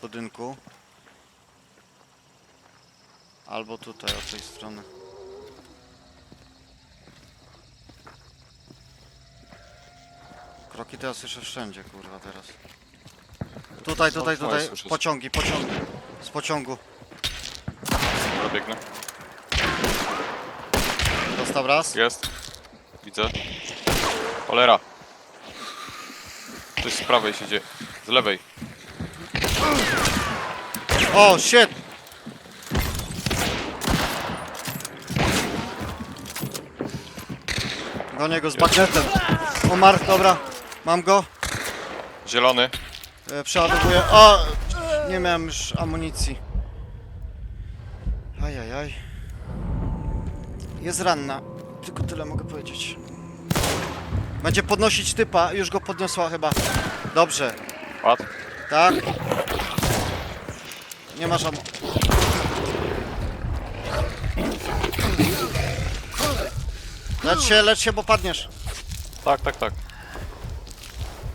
budynku. Albo tutaj, od tej strony. Kroki ja słyszę wszędzie, kurwa, teraz. Tutaj, tutaj, tutaj. Pociągi, pociągi. Z pociągu. Dobra, biegnę. Dostał raz. Jest. Widzę. Cholera. Coś z prawej się dzieje. Z lewej. O, shit! Gonię go z bagnetem. Umarł, dobra. Mam go. Zielony. E, Przeładowuję. O! Nie miałem już amunicji. Ajajaj. Jest ranna. Tylko tyle mogę powiedzieć. Będzie podnosić typa. Już go podniosła chyba. Dobrze. Ład. Tak? Nie masz amu... Lecz się, lecz się, bo padniesz. Tak, tak, tak.